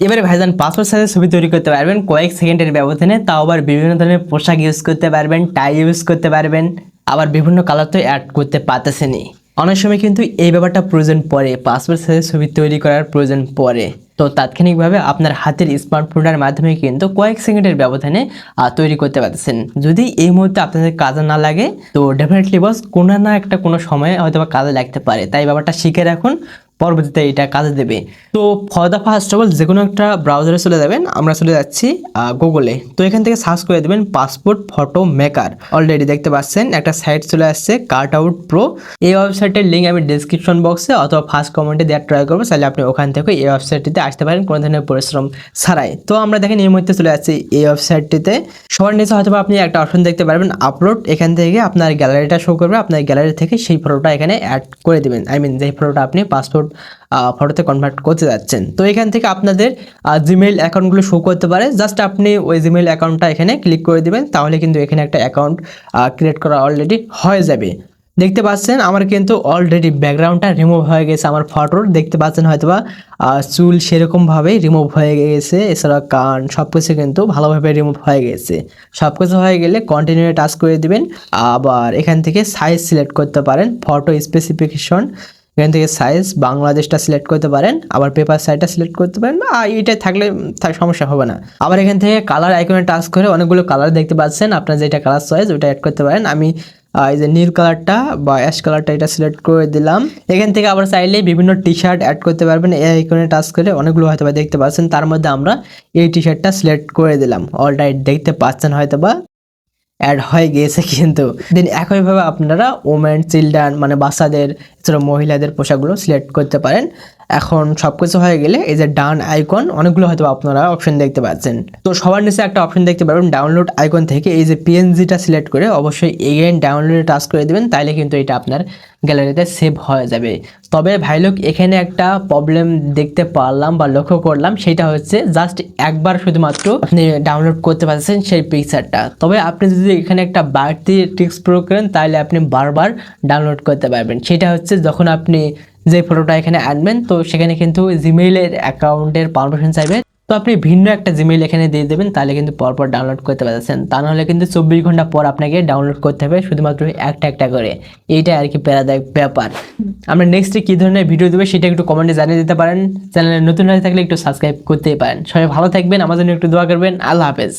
এবারে ভাইজান পাসপোর্ট সাইজের ছবি তৈরি করতে পারবেন। কয়েক সেকেন্ডের ব্যবধানে তাও আবার বিভিন্ন ধরনের পোশাক ইউজ করতে পারবেন টাই ইউজ করতে পারবেন, আবার বিভিন্ন কালার তো অ্যাড করতে পারতেছেনই। অনেক সময় কিন্তু এই ব্যাপারটা প্রয়োজন পড়ে পাসপোর্ট সাইজের ছবি তৈরি করার প্রয়োজন পড়ে। তো তাৎক্ষণিকভাবে আপনার হাতের স্মার্টফোনের মাধ্যমে কিন্তু কয়েক সেকেন্ডের ব্যবধানে তৈরি করতে পারতেছেন। যদি এই মুহূর্তে আপনাদের কাজে না লাগে, তো ডেফিনেটলি বস কোনো না একটা কোনো সময় হয়তো বা কাজে লাগতে পারে। তাই ব্যাপারটা শিখে রাখুন। পরবর্তীতে এটা কাজে দেবে। তো for the first of all যে কোনো একটা ব্রাউজারে চলে যাবেন, আমরা চলে যাচ্ছি গুগলে তো এখান থেকে সার্চ করে দেবেন পাসপোর্ট ফটো মেকার অলরেডি দেখতে পাচ্ছেন, একটা সাইট চলে আসছে কার্ট আউট প্রো এই ওয়েবসাইটের লিঙ্ক আমি ডিসক্রিপশন বক্সে অথবা ফার্স্ট কমেন্টে দেওয়ার ট্রাই করব, তাহলে আপনি ওখান থেকে এই ওয়েবসাইটটিতে আসতে পারেন কোনো ধরনের পরিশ্রম ছাড়াই। তো আমরা দেখেন এই মুহূর্তে চলে যাচ্ছি এই ওয়েবসাইটটিতে সবার নিচে হয়তো আপনি একটা অপশন দেখতে পারবেন আপলোড এখান থেকে আপনার গ্যালারিটা শো করবে, আপনার গ্যালারি থেকে সেই ফটোটা এখানে অ্যাড করে দেবেন। আই মিন যেই ফটোটা আপনি পাসপোর্ট ফটোতে কনভার্ট করতে যাচ্ছেন। তো এখান থেকে আপনাদের জিমেইল অ্যাকাউন্টগুলো শো করতে পারে। জাস্ট আপনি ওই জিমেইল অ্যাকাউন্টটা এখানে ক্লিক করে দিবেন, তাহলে কিন্তু এখানে একটা অ্যাকাউন্ট ক্রিয়েট করা অলরেডি হয়ে যাবে। দেখতে পাচ্ছেন, আমার কিন্তু অলরেডি ব্যাকগ্রাউন্ডটা রিমুভ হয়ে গেছে আমার ফটোর দেখতে পাচ্ছেন হয়তোবা চুল সেরকমভাবেই রিমুভ হয়ে গেছে, এছাড়া কান সব কিছু কিন্তু ভালোভাবে রিমুভ হয়ে গেছে। সব কিছু হয়ে গেলে কন্টিনিউ টাচ করে দিবেন। আবার এখান থেকে সাইজ সিলেক্ট করতে পারেন ফটো স্পেসিফিকেশন এখান থেকে সাইজ বাংলাদেশটা সিলেক্ট করতে পারেন, আবার পেপার সাইজটা সিলেক্ট করতে পারেন আর এইটা থাকলে থাক সমস্যা হবে না। আবার এখান থেকে কালার আইকনে টাচ করে অনেকগুলো কালার দেখতে পাচ্ছেন, আপনার যেটা কালার চয়েস ওটা অ্যাড করতে পারেন। আমি এই যে নীল কালারটা বা অ্যাশ কালারটা এটা সিলেক্ট করে দিলাম। এখান থেকে আবার চাইলে বিভিন্ন টি শার্ট অ্যাড করতে পারবেন, এই আইকনে টাচ করে অনেকগুলো হয়তো দেখতে পাচ্ছেন। তার মধ্যে আমরা এই টি শার্টটা সিলেক্ট করে দিলাম। অলরাইট দেখতে পাচ্ছেন হয়তো বা অ্যাড হয়ে গিয়েছে কিন্তু দেন একইভাবে আপনারা ওমেন চিলড্রেন মানে বাচ্চাদের এছাড়া মহিলাদের পোশাকগুলো সিলেক্ট করতে পারেন। এখন সব কিছু হয়ে গেলে এই যে ডান আইকন, অনেকগুলো হয়তো আপনারা অপশন দেখতে পাচ্ছেন। তো সবার নিচে একটা অপশন দেখতে পারবেন ডাউনলোড আইকন থেকে এই যে পিএনজিটা সিলেক্ট করে অবশ্যই এগেন ডাউনলোডে টাচ করে দেবেন, তাইলে কিন্তু এটা আপনার গ্যালারিতে সেভ হয়ে যাবে। তবে ভাইলোক এখানে একটা প্রবলেম দেখতে পারলাম বা লক্ষ্য করলাম, সেটা হচ্ছে জাস্ট একবার শুধুমাত্র আপনি ডাউনলোড করতে পারছেন সেই পিকচারটা তবে আপনি যদি এখানে একটা বাড়তি ট্রিক্স প্রয়োগ করেন তাহলে আপনি বারবার ডাউনলোড করতে পারবেন। সেটা হচ্ছে যখন আপনি যে ফটোটা এখানে আনবেন, তো সেখানে কিন্তু জিমেইলের অ্যাকাউন্টের পারমিশন চাইবে। তো আপনি ভিন্ন একটা জিমেইল এখানে দিয়ে দেবেন, তাহলে কিন্তু পরপর ডাউনলোড করতে পারছেন তা নাহলে কিন্তু চব্বিশ ঘণ্টা পর আপনাকে ডাউনলোড করতে হবে, শুধুমাত্র একটা একটা করে। এইটাই আর কি প্যারাদায়ক ব্যাপার। আমরা নেক্সটে কী ধরনের ভিডিও দেবে সেটা একটু কমেন্টে জানিয়ে দিতে পারেন। চ্যানেলে নতুন হয়ে থাকলে একটু সাবস্ক্রাইব করতেই পারেন। সবাই ভালো থাকবেন, আমার জন্য একটু দোয়া করবেন। আল্লাহ হাফেজ।